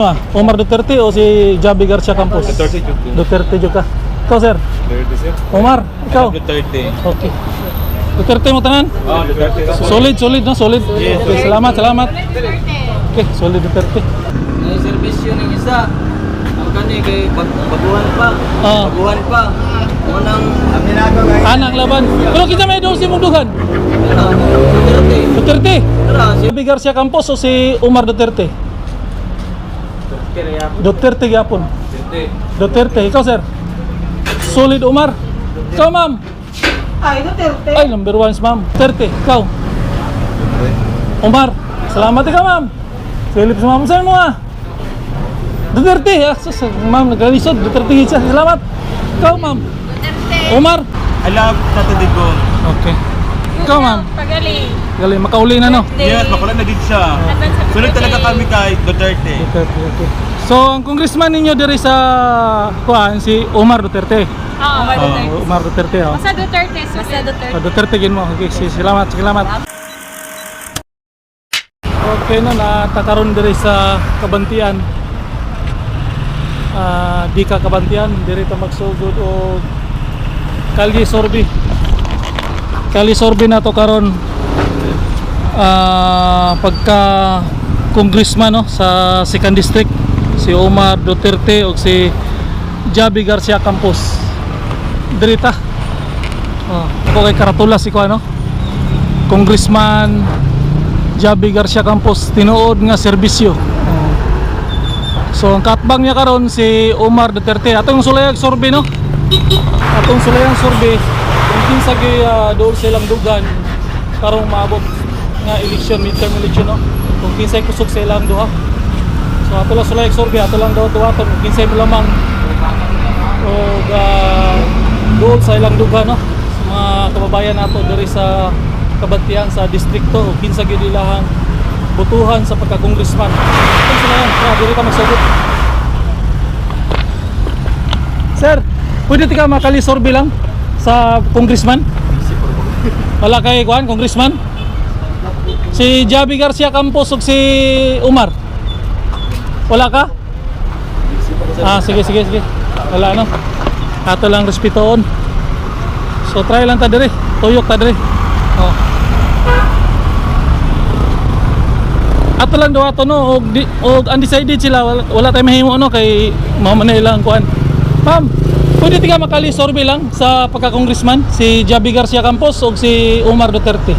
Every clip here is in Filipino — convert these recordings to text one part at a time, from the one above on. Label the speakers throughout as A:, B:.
A: Ah, Omar Duterte o si Javi Garcia Campos?
B: Duterte ko.
A: Duterte jud ka. Ikaw sir?
B: Duterte sir.
A: Omar, ikaw?
B: Duterte.
A: Okay. Duterte mo tanan?
B: Ah, Duterte.
A: Solid, solid no? Solid.
B: Yes.
A: Okay, salamat, salamat. Okay, solid Duterte.
C: May servisyo ng isa. Kani kay bag baguhan pa.
A: Ah.
C: Baguhan pa. Unang
A: Anak laban. Pero kita may doon si Mundugan.
C: ano, Duterte.
A: Duterte.
C: Si
A: Javi Garcia Campos o si Omar Duterte? Duterte gyapon.
C: Duterte.
A: Duterte, ikaw sir? Solid Omar. Ikaw ma'am?
D: Ay, Duterte.
A: Ay, number one ma'am. Duterte, ikaw? Omar. Salamat ikaw ma'am. Philip ma'am. Saan mo ah? Duterte. Ah, ma'am, nagkalisod. Duterte siya. Salamat. Ikaw ma'am. Omar.
B: I love Tato Digong.
A: Okay. Ikaw ma'am.
D: Pagaling.
A: Galing, makauli na no?
B: Yes, makulan na din siya. Sunod talaga kami kay Duterte.
A: Duterte, okay. So, ang congressman ninyo diri sa kuan si Omar Duterte.
D: Oo, Omar Duterte.
A: Oh, Omar Duterte. Oh.
D: Basta Duterte. Basta Duterte.
A: Ah, Duterte gin mo. Okay, si- salamat, salamat. Okay na natakaron diri sa Kabantian. Ah, di ka Kabantian, diri ta magsugod og Kalye Sorbi. Kalye Sorbi na to karon ah pagka congressman no sa second district si Omar Duterte ug si Javi Garcia Campos. Diri ta. Oh, ako kay Karatula si ano. Congressman Javi Garcia Campos tinuod nga serbisyo. Oh. So ang katbang niya karon si Omar Duterte. Atong sulayag sorbe no. Atong sulayang sorbe kung kinsa gyud uh, doon silang dugan karong maabot nga election midterm election no. Kung kinsay kusog sa ilang duha. So ato lang sulayag sorbe ato lang daw tuwaton kinsay lamang o doon sa ilang duga no sa mga kababayan nato diri sa Kabantian sa distrikto o kinsa gyud ilahang butuhan sa pagka-congressman. Kung sila yan, tara, diri ka magsagot. Sir, pwede tika makalisorbe lang sa congressman? Wala kay kuan, congressman? Si Javi Garcia Campos ug si Umar. Wala ka? Ah, sige, sige, sige. Wala no. Ato lang respetoon. So try lang ta diri. Tuyok ta diri. Oh. Ato lang daw ato no og di, og undecided sila wala, wala tay mahimo no kay mao man ilang kuan. Ma'am, pwede tiga makali survey lang sa pagka-congressman si Javi Garcia Campos ug si Omar Duterte.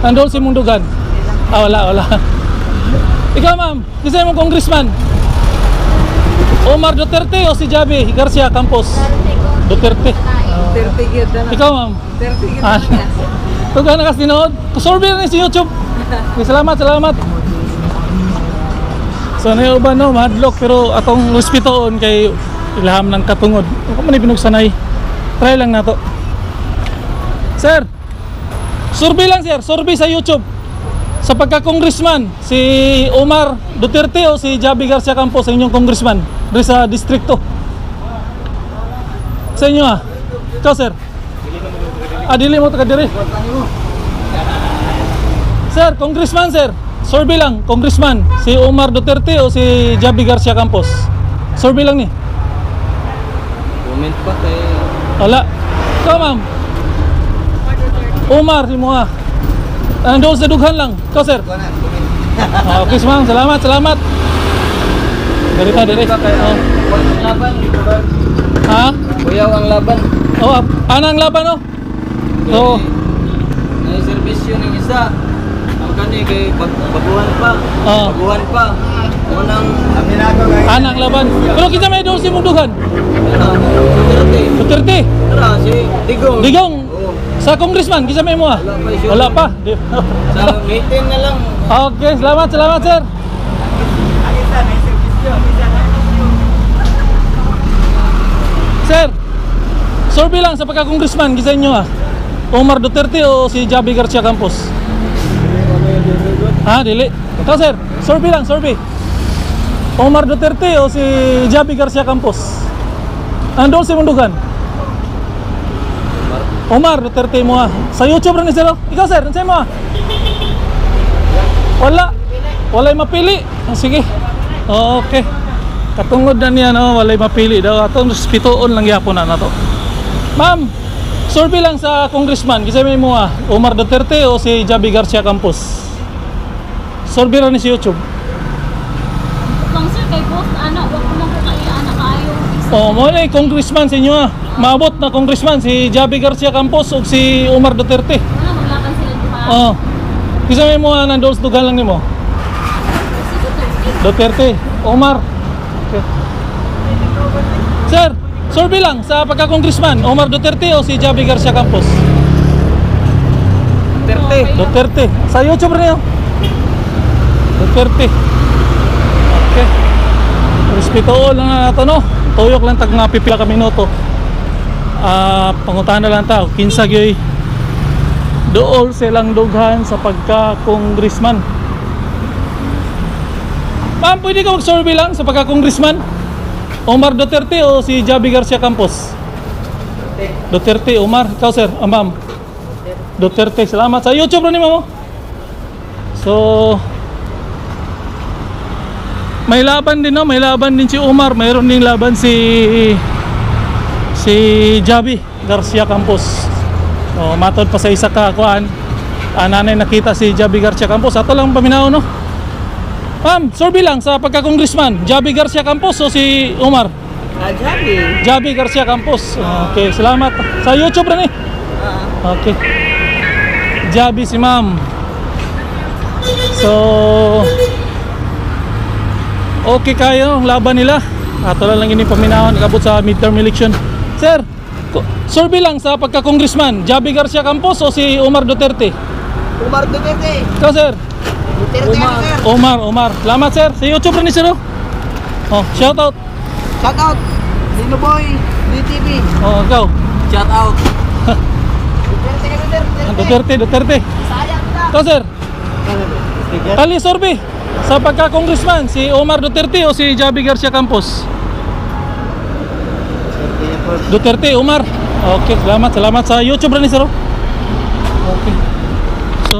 A: Andol si Mundugan. Ah, wala, wala. Ikaw ma'am, kisay mo congressman? Omar Duterte o si Javi Garcia Campos? Duterte.
C: Duterte gyud na.
A: Ikaw ma'am?
C: Duterte gyud
A: Ah, Ito ka nakas tinood? Kusurvey na ni sa YouTube. Salamat, salamat. So na uban no, madlock pero atong respetoon kay ilham ng katungod. Ako man pinugsanay. Try lang nato. Sir, survey lang sir, survey sa YouTube. Sa pagka-congressman, si Omar Duterte o si Javi Garcia Campos sa inyong congressman diri sa distrikto. Sa inyo ah. Ikaw sir. Ah, dili mo taga diri. Sir, congressman sir. Survey lang, congressman. Si Omar Duterte o si Javi Garcia Campos. Survey lang ni.
C: Comment pa kay
A: Wala. Ikaw ma'am. Omar, si mo ah. Nandoon sa dughan lang. Ikaw sir. Ah, okay, ma'am. Salamat, salamat. Dari ta, dari. Oh.
C: laban.
A: Ha?
C: Kuyaw ang laban.
A: Oh, ah, anang laban oh. Oo.
C: May servisyo ng isa. Ang kani kay bag baguhan pa.
A: Ah.
C: Baguhan pa. Unang
A: Anang laban. Pero kita may doon si Mundugan.
C: ano, Duterte.
A: Duterte.
C: Tara, si Digong.
A: Digong. Sa congressman, kisa may mo ah.
C: Wala pa Sa meeting na lang.
A: Okay, salamat, salamat sir. Sir, survey lang sa pagka-congressman, gisa inyo ah. Omar Duterte o si Javi Garcia Campos? Ha, dili. Ikaw sir, survey lang, survey. Omar Duterte o si Javi Garcia Campos? Andol si Mundugan? Omar Duterte mo ah. Sa YouTube rin sir. Ikaw sir, ano mo ah? Wala. Wala mapili. Ah, Sige. Okay. Katungod na niya no, walay mapili daw. Atong pituon lang yapon na nato. Ma'am, survey lang sa congressman. Kasi may mo ah, Omar Duterte o si Javi Garcia Campos. Survey rin ni sa YouTube.
D: Kung sir, kay boss, ano, wag ko lang ko kaya anak.
A: Oh, mo na congressman sa inyo ah. Maabot na congressman si Javi Garcia Campos o si Omar Duterte.
D: Wala, maglaban sila duha.
A: Oh. Kasi may mo ah, nandoon sa dugan lang nimo. Duterte, Omar. Okay. Sir, survey lang sa pagka-congressman, Omar Duterte o si Javi Garcia Campos?
C: Terte.
A: Duterte. Sa YouTube rin yun. Duterte. Okay. Respeto lang na ito, no? Tuyok lang tag nga pipila ka minuto. Ah, pangutahan na lang tao. Kinsa gyoy dool silang dughan sa pagka-congressman. Ma'am, pwede ka mag-survey lang sa pagka-congressman? Omar Duterte o si Javi Garcia Campos? Duterte, Omar. Ikaw, sir. Ah, ma'am. Duterte. Salamat sa YouTube rin mo. So, may laban din no, may laban din si Omar, mayroon ding laban si si Javi Garcia Campos. So, matod pa sa isa ka kuan. Ah, nanay nakita si Javi Garcia Campos. Ato lang paminaw no. Ma'am, survey lang sa pagka-congressman, Javi Garcia Campos o si Omar?
C: Ajabi.
A: Javi Garcia Campos. Okay, salamat. Sa YouTube rin eh. Okay. Javi si ma'am. So, okay kayo laban nila. Ato lang ini paminawan nakabot sa midterm election. Sir, ko- survey lang sa pagka-congressman, Javi Garcia Campos o si Omar Duterte?
C: Umar Duterte.
A: Ikaw sir?
C: Duterte
A: Omar. Omar, Omar. Salamat sir. Sa YouTube rin ni sir oh. Oh, shout out.
C: Shout out. Dino Boy. DTV.
A: Oh, ikaw.
C: Shout out. Duterte Duterte.
A: Duterte, Duterte.
C: Sayang kita.
A: Ikaw sir? Kali sorbe sa pagka-congressman, si Omar Duterte o si Javi Garcia Campos? Duterte, Omar. Okay, salamat, salamat sa YouTube rin sir. Okay. So,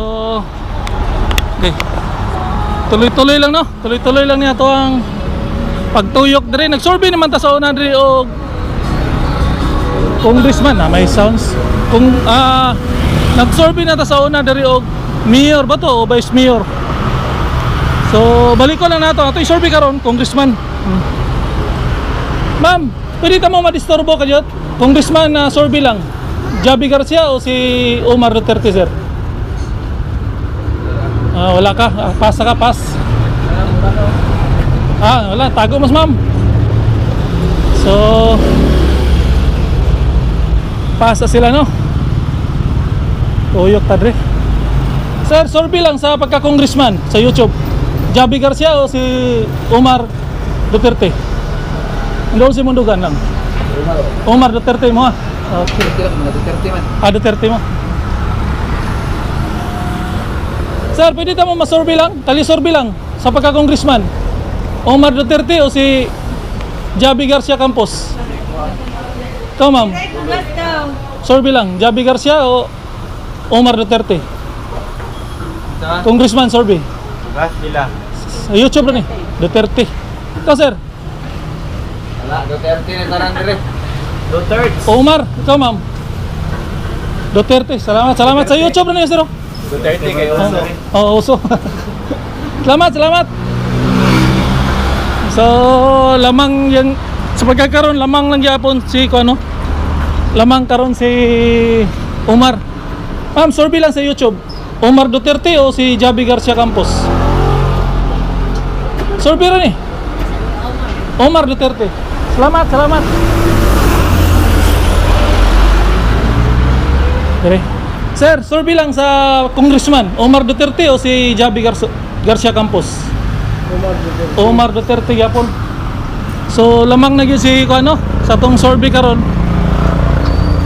A: okay. Tuloy-tuloy lang no. Tuloy-tuloy lang niya to ang pagtuyok diri. Nag-survey naman ta sa una diri og congressman na may sounds. Kung ah nag-survey na ta sa una diri og mayor ba to o vice mayor. So, balik ko lang nato. Ato i-survey karon congressman. Hmm. Ma'am, pwede ta mo madisturbo kayo? Congressman na survey lang. Javi Garcia o si Omar Duterte, sir? Ah, wala ka. Ah, pasa ka, pass. Ah, wala. Tago mas, ma'am. So, pasa sila, no? Tuyok tadre. Sir, survey lang sa pagka-congressman sa YouTube. Javi Garcia o si Omar Duterte? Doon si Mundugan lang. Omar Duterte mo ha? Okay.
C: Duterte man.
A: Ah, Duterte mo. Sir, pwede tamo masurvey lang? Kali-survey lang sa pagka-congressman. Omar Duterte o si Javi Garcia Campos? Ikaw, ma'am. Survey lang. Javi Garcia o Omar Duterte? Congressman survey.
B: Gas nila.
A: Sa YouTube rin eh. Duterte. Ikaw, sir.
C: Wala. Duterte na taran dire.
B: Duterte.
A: Omar. Ikaw, ma'am. Duterte. Salamat. Salamat sa YouTube rin eh, sir. oh.
B: Duterte kayo.
A: Oo, oh, uso. salamat, salamat. So, lamang yung sa pagkakaroon, lamang lang yapon si ko ano? Lamang karon si Omar. Ma'am, survey lang sa YouTube. Omar Duterte o si Javi Garcia Campos? Survey rin eh. Omar Duterte. Salamat, salamat. Dire. Sir, survey lang sa congressman, Omar Duterte o si Javi Garcia, Garcia Campos? Omar Duterte yapon. So lamang na gyud si ko ano sa tong survey karon.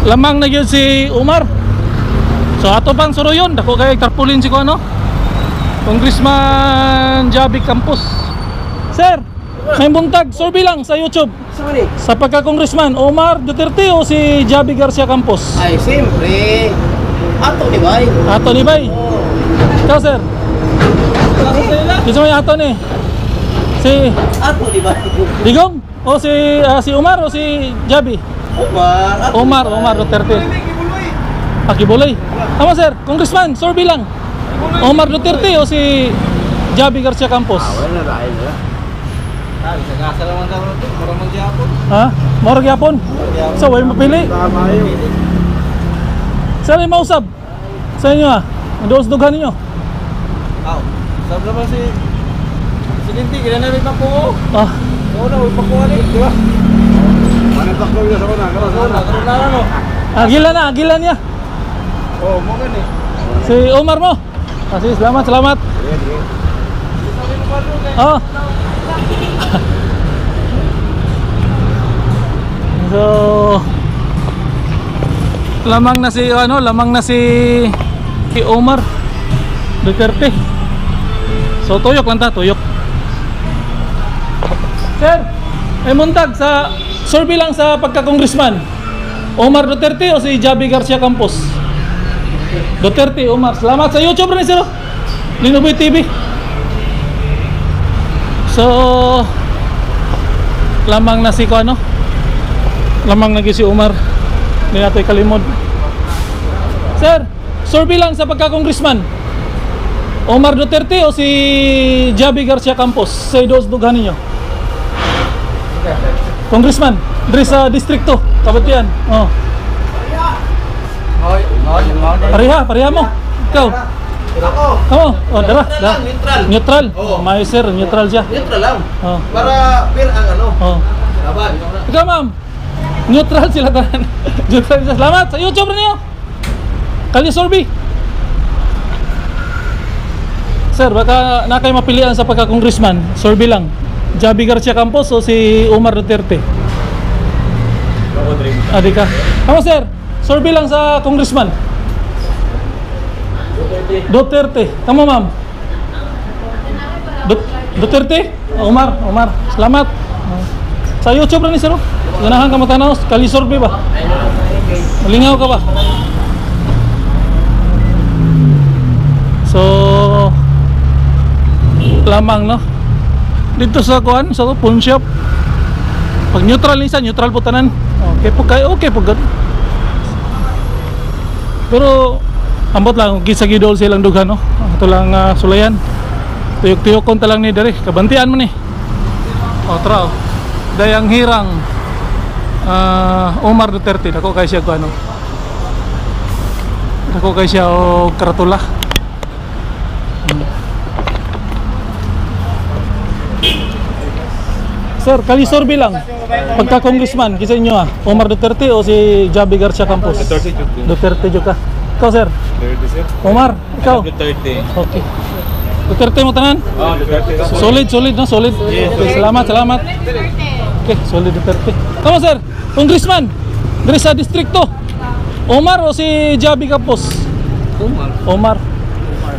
A: Lamang na gyud si Omar. So ato pang suruyon dako kay tarpulin si ko ano. Congressman Javi Campos. Sir, may buntag survey lang sa YouTube
C: Sorry.
A: sa pagka-congressman Omar Duterte o si Javi Garcia Campos?
C: Ay, siyempre. Ato ni Bay.
A: Ato ni Bay.
C: Oh.
A: Ikaw sir. Gusto mo yung ato ni? Si
C: Ako, di ba?
A: Digong? O si ah, si Omar o si Jabi?
C: Omar. Ako.
A: Omar, Omar Duterte. Akibuloy. Tama sir, Congressman, sorry lang. Omar Duterte o si Jabi Garcia Campos?
C: Wala na, ayun
A: Ha? Moro gyapon. So, way mapili.
C: Tama yun.
A: Sir, ay mausab. Sa inyo ah. Doos dughan ninyo.
C: Aw. Sabi naman si... Si Linti, ginanamit na po.
A: Ah,
C: Oo na, huwag pakuha rin, di ba? Ano taklong niya sa kuna? Karoon na, karoon na ano?
A: agilan na, agilan niya.
C: Oo, mo gan eh.
A: Si Omar mo. Ah, sige, salamat, salamat. Oh. So lamang na si ano, lamang na si si Omar Duterte. So tuyok lang ta, tuyok. Sir, ay muntag sa survey lang sa pagka-congressman. Omar Duterte o si Javi Garcia Campos? Duterte, Omar. Salamat sa YouTube rin sir. Linoboy TV. So, lamang na si ko ano? Lamang na si Omar. Hindi natin kalimod. Sir, survey lang sa pagka-congressman. Omar Duterte o si Javi Garcia Campos? Sa dos dughan ninyo. Congressman, diri sa distrito, Kabatian. Oh.
C: Hoy, hoy, hoy.
A: Pareha, pareha mo. Ikaw.
C: Ako.
A: Kamo, oh, dara,
C: Neutral
A: dara.
C: lang, neutral.
A: Neutral.
C: Oo.
A: May sir, neutral siya.
C: Neutral lang.
A: Oh.
C: Para fair ang ano.
A: Oh.
C: Laban.
A: Ikaw, ma'am. Neutral sila tanan. neutral sila. Salamat sa YouTube rin niyo. Kali Sorby. Sir, baka na kayo mapilian sa pagka-congressman. Sorby lang. Javi Garcia Campos o si Omar Duterte? Adi ka. Tama, sir. Sorby lang sa congressman. Duterte. Tama, ma'am. Dut- Duterte? Omar, Omar. Salamat. Sa YouTube rin sir. oh. Ganahan ka matanaw. Kali ba? Malingaw ka ba? So, lamang no? Dito sa kuan, sa pawn shop. Pag neutral ni isa, neutral po tanan. Okay po kayo, okay po gan. Pero ambot lang gisa gidol silang dughan no. Ato lang ah, sulayan. Tuyok-tuyok kon talang ni dere, kabantian mo ni. O tra. Dayang hirang ah, Omar Duterte dako kay siya ano. Dako kay siya o karatula. Sir, kali sorbi lang. Pagka congressman, kisa inyo ah, Omar Duterte o si Javi Garcia Campos?
B: Duterte,
A: juga. Ikaw sir,
B: Duterte, sir.
A: Omar, ikaw.
B: Duterte.
A: Okay. Duterte mo tanan?
B: Oh, Duterte.
A: Solid, solid no, solid.
B: Yes.
A: Okay, salamat, salamat. Okay, solid Duterte. Tama sir, congressman. Dari sa distrito. Omar o si Javi Campos?
C: Omar.
A: Omar.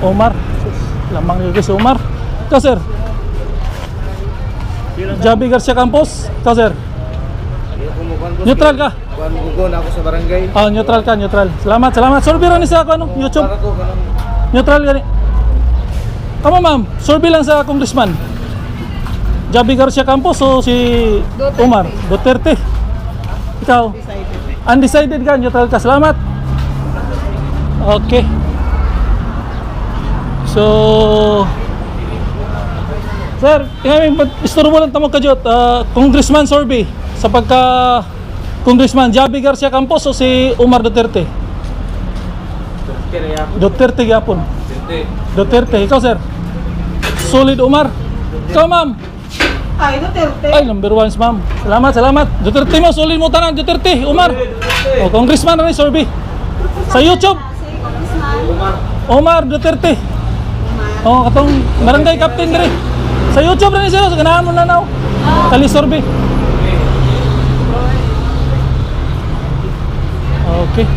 A: Omar. Lamang yun si Omar. Ikaw sir. Javi Garcia Campos. Ikaw sir. Neutral ka.
C: Kuan gugon ako sa barangay.
A: Ah, neutral ka, neutral. Salamat, salamat. Survey rin sa ako, ano, YouTube.
C: Ko ganun.
A: Tama ma'am, survey lang sa congressman. Javi Garcia Campos o si Omar Duterte. Ikaw? Undecided ka, neutral ka. Salamat. Okay. So, Sir, kami istorbo lang tamo kajot. Uh, congressman survey sa pagka Congressman Javi Garcia Campos o si Omar Duterte?
C: Kaya ako.
A: Duterte gyapon.
C: Hindi.
A: Duterte, ikaw sir. Solid Umar. Ikaw ma'am.
E: Ay, Duterte.
A: Ay, number one ma'am. Salamat, salamat. Duterte mo, solid mo tanan. Duterte, Umar. O, congressman na ni Sorby. Sa YouTube, Omar Duterte. O, katong barangay captain diri. Sa YouTube na ni sir, sa ganahan mo na now. Kali Sorby. Okay.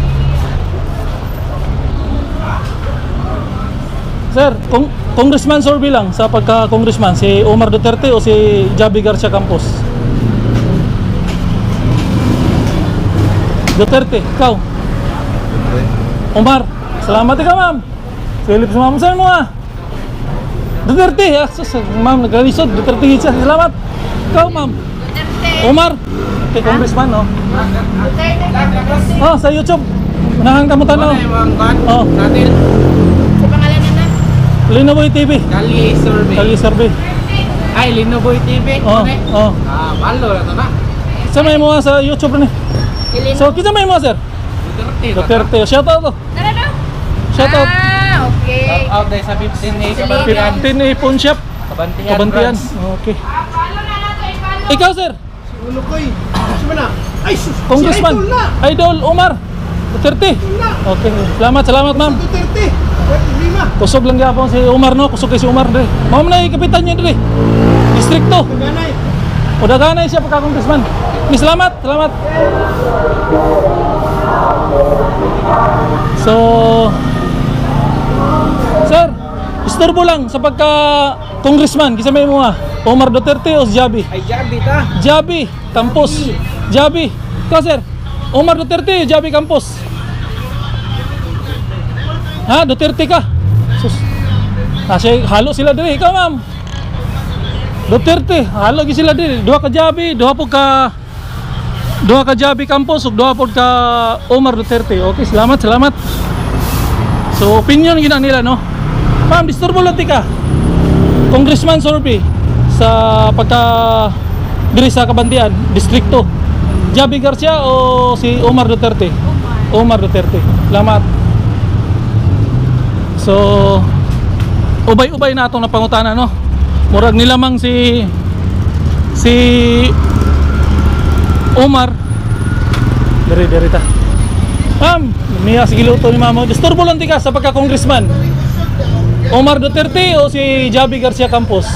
A: Sir, kung Congressman Sorby lang sa pagka-congressman, si Omar Duterte o si Javi Garcia Campos? Duterte, ikaw? Omar, salamat ka ma'am. Philip, sumama sa mo ah. Duterte, ah, sus, ma'am, nagralisod, Duterte siya. Salamat. Ikaw, ma'am. Omar. Kay Congressman, no? Oh, sa YouTube. Unahan ka mo tanaw. Oh,
E: Natin.
A: Linovoy TV.
E: Kali Survey.
A: Kali survey.
E: Ay, Linovoy TV.
A: Oh,
E: Okay.
A: oh.
E: Ah, balo na to na.
A: Sa may mga sa YouTube ni. So, kita may mga sir.
E: Duterte.
A: Duterte. Shout out to.
D: Tara na.
A: Shout out.
D: Ah, okay.
E: Out dahil sa 15 ni Kabantian.
A: 15 Ipon Shop.
E: Kabantian.
A: Kabantian. Okay. Ikaw, sir.
C: Ulo ko eh. Sino na? Ay, sus!
A: Congressman.
C: Si Idol na!
A: Idol Omar. Duterte. Okay. Salamat, salamat, ma'am.
C: Duterte!
A: Kusog lang gyapon si Omar no, kusog kay si Omar dre. Mao man kapitan niya dre. Distrikto. O daganay siya pagka congressman. Ni salamat, salamat. So Sir, istorbo lang sa pagka congressman kisa may mo Omar Duterte o Jabi?
E: Ay, Jabi ta.
A: Jabi Campos. Jabi. Ikaw sir, Omar Duterte o Jabi Campos? Ha, Duterte ka? Sus. Kasi halo sila diri. Ikaw ma'am. Duterte, halo gi sila diri. Duha ka Jabi, duha po ka duha ka Jabi Campos ug duha po ka Omar Duterte. Okay, salamat, salamat. So, opinion gina nila no. Ma'am, disturbo lang ti ka. Congressman Sorby sa pagka diri sa Kabantian, distrikto. Javi Garcia o si Omar Duterte? Omar Duterte. Salamat. So ubay-ubay na atong napangutana no. Murag nilamang si si Omar Diri diri ta. Ma'am, miya sige luto ni mamo. Disturbo lang ti ka sa pagka congressman. Omar Duterte o si Javi Garcia Campos?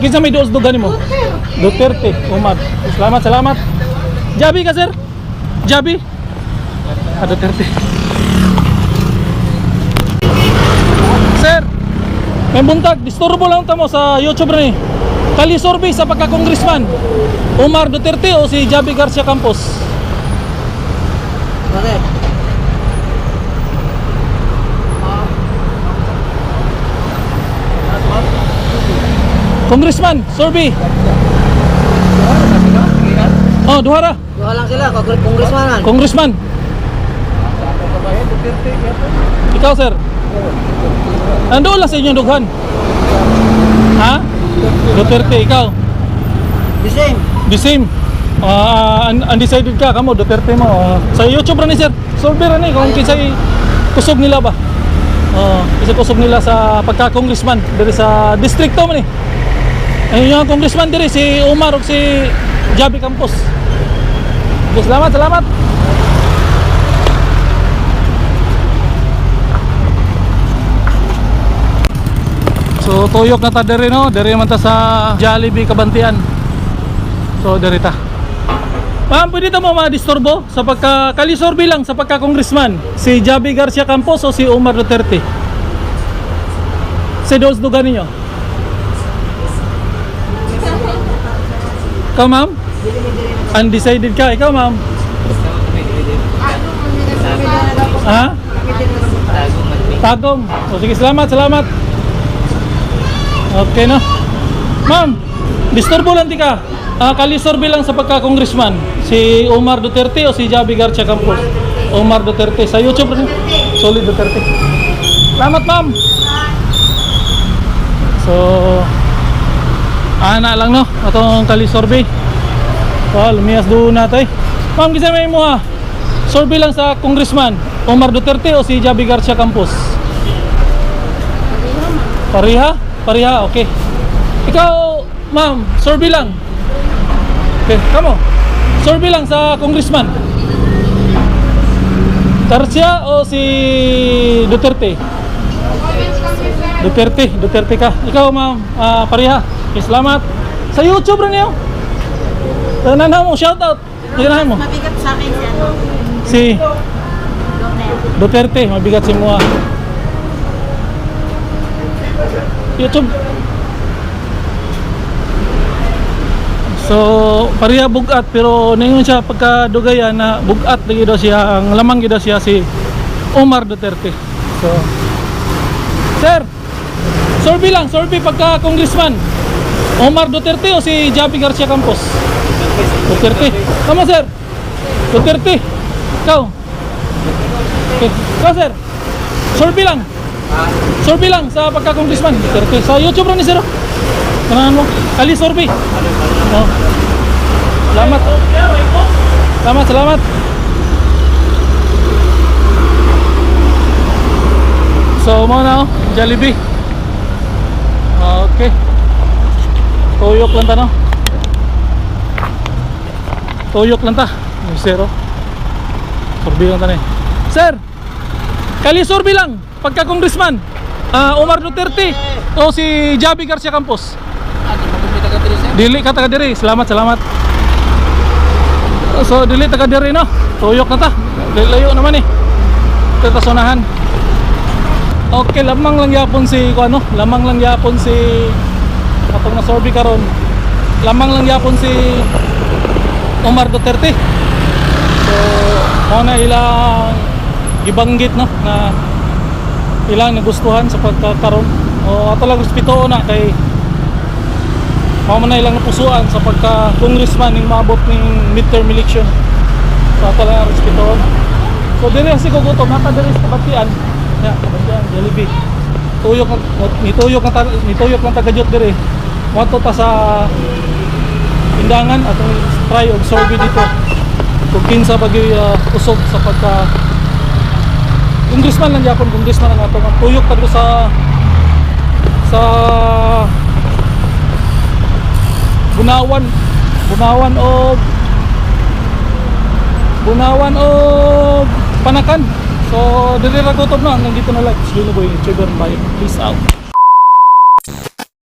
A: Kinsa may doos dugan mo? Duterte, Omar. Salamat, salamat. Javi ka sir? Javi? Ah, Duterte. Sir, may buntag, disturbo lang tamo sa YouTube ni. Kali survey sa pagka-congressman. Omar Duterte o si Javi Garcia Campos?
E: Bakit?
A: Congressman, survey. Oh, duhara.
E: Duha lang sila, congressman.
A: Congressman. Ikaw, sir. Nandoon lang sa inyong dughan. Ha? Duterte, ikaw.
E: The same.
A: The same. Ah, un- undecided ka, kamo, Duterte mo. Ah, sa YouTube rin sir. Survey rin eh, kung kinsay kusog nila ba. Oh, isa kusog nila sa pagka-congressman diri sa distrikto man eh. Ayun yung congressman diri si Umar ug si Javi Campos. Okay, salamat, salamat. So tuyok na ta diri no, diri man ta sa Jollibee Kabantian. So diri ta. Ma'am, pwede ta mo ma-disturbo sa pagka kalisorbi lang sa pagka congressman si Javi Garcia Campos o si Omar Duterte. Si dos dugan ninyo. Ikaw ma'am? Undecided ka, ikaw ma'am? Ha? Tagong. O sige, salamat, salamat. Okay na. Ma'am, disturbo lang di ka. Ah, kalisorbe lang sa pagka-congressman. Si Omar Duterte o si Javi Garcia Campos? Omar Duterte. Sa YouTube rin. Solid Duterte. Salamat, ma'am. So, ana lang no. Atong kalisorbe. So, lumiyas doon natin. Ma'am, kisa may mo ha. Sorbe lang sa congressman. Omar Duterte o si Javi Garcia Campos? Pariha? Pariha, okay. Ikaw, ma'am, survey lang. Okay, kamo. Survey lang sa congressman. Garcia o si Duterte? Duterte, Duterte ka. Ikaw, ma'am, ah, pariha. Okay, salamat. Sa YouTube rin yun. Tanan mo, shout out. Tanan mo.
D: Mabigat sa akin si ano.
A: Si Duterte, mabigat si Mua. YouTube. So, pariya bugat pero ningon siya pagka dugayan na bugat lagi daw siya ang lamang daw siya si Omar Duterte. So, Sir, survey lang, survey pagka congressman. Omar Duterte o si Javi Garcia Campos? Duterte. Tama sir. Duterte. Ikaw. Ikaw sir. Survey lang. Survey lang sa pagka congressman. Duterte. Sa YouTube rin ni sir. oh. Kanahan mo. Kali survey. Oh. Salamat. Salamat, salamat. So, mo na oh, Jollibee. Okay. Tuyok lang ta no. Tuyok lang ta. Zero. Survey lang ta eh. Sir! Kali survey lang. Pagka congressman. Ah, Omar Duterte o si Javi Garcia Campos. Dili ka taga diri. Salamat, salamat. So, dili taga diri no. Tuyok na ta. Layo naman eh. Ito ta sonahan. Okay, lamang lang yapon si ko ano, lamang lang yapon si atong na survey karon. Lamang lang yapon si Omar Duterte. So, mao na ilang gibanggit no na ilang nagustuhan sa pagkakaroon. O ato lang respeto na kay mao na ilang napusuan sa pagka congressman ning maabot ning midterm election. So ato lang respeto. So dili si kugutom nata diri sa kabatian. Ya, kabatian Jollibee. Tuyok nituyok ta- nituyok lang taga diri. Mo ta sa tindangan at try og survey dito. Kung kinsa bagay uh, usog sa pagka congressman lang yapon congressman ang atong tuyok kadto sa sa Bunawan. Bunawan og Bunawan og Panakan. So dili ra kutob na. Hanggang dito na lang. It's Lino Boy. Trigger Bye Peace out